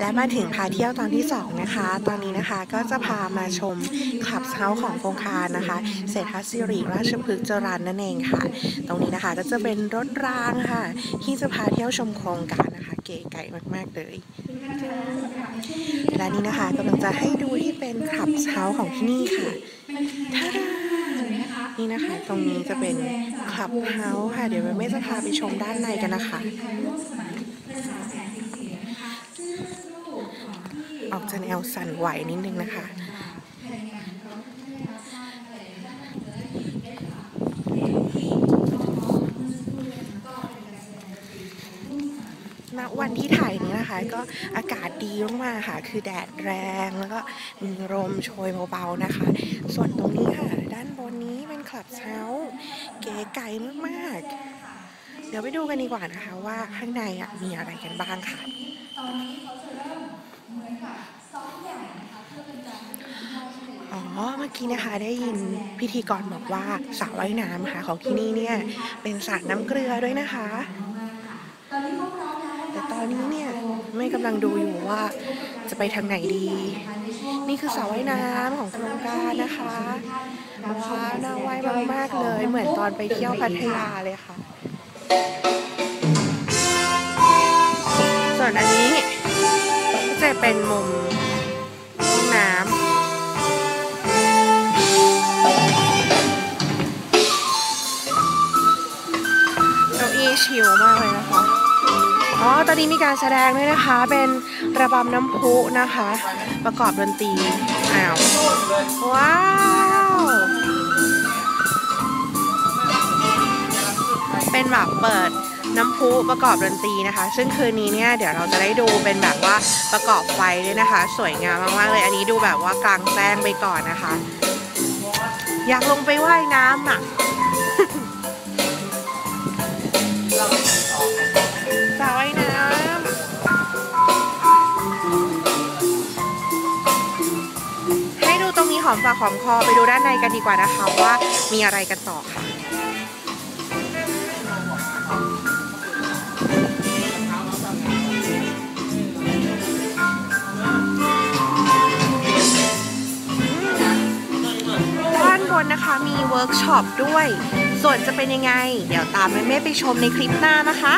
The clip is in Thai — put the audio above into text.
และมาถึงพาเที่ยวตอนที่ 2 นะคะ ตอนนี้นะคะก็จะพามาชมคลับเฮาส์ของโครงการนะคะ เศรษฐศิริราชพฤกษ์จรันนั่นเองค่ะ ตรงนี้นะคะก็จะเป็นรถรางค่ะ ที่จะพาเที่ยวชมโครงการนะคะ เก๋ไก่มาก ๆ เลย และนี่นะคะกำลังจะให้ดูที่เป็นคลับเฮาส์ของที่นี่ค่ะท่านี่นะคะ ตรงนี้จะเป็นคลับเฮาส์ค่ะ เดี๋ยวแม่จะพาไปชมด้านในกันนะคะ ออกจะแนวสั่นไหวนิดนึงนะคะณวันที่ถ่ายนี้นะคะ ก็อากาศดีมากๆค่ะ คือแดดแรงแล้วก็มีลมโชยเบาๆนะคะ ส่วนตรงนี้ค่ะ ด้านบนนี้เป็นคลับเช้า เก๋ไก่มากๆ เดี๋ยวไปดูกันดีกว่านะคะว่าข้างในอะมีอะไรกันบ้างค่ะอ๋ อ เมื่อกี้นะคะได้ยินพิธีกรบอกว่าสระว่ายน้ำค่ะของที่นี่เนี่ยเป็นสระน้ำเกลือด้วยนะคะแต่ตอนนี้เนี่ยไม่กำลังดูอยู่ว่าจะไปทางไหนดี นี่คือสระว่ายน้ำของโครงการนะคะว้าวน่าว่ายมากๆเลย เหมือนตอนไปเที่ยวพัทยาเลยค่ะ เป็นมุมห้องน้ำเก้าอี้ชิลมากเลยนะคะ อ๋อ ตอนนี้มีการแสดงด้วยนะคะ เป็นระบำน้ำพุนะคะ ประกอบดนตรี อ้าว ว้าว เป็นแบบเปิด น้ำพุประกอบดนตรีนะคะ ซึ่งคืนนี้เนี่ยเดี๋ยวเราจะได้ดูเป็นแบบว่าประกอบไฟด้วยนะคะ สวยงามมากๆเลย อันนี้ดูแบบว่ากลางแจ้งไปก่อนนะคะ อยากลงไปว่ายน้ำอะสระว่ายน้ำให้ดูตรงนี้หอมปากหอมคอไปดูด้านในกันดีกว่านะคะว่ามีอะไรกันต่อค่ะ นะคะมีเวิร์กช็อปด้วย ส่วนจะเป็นยังไง เดี๋ยวตามแม่ๆไปชมในคลิปหน้านะคะ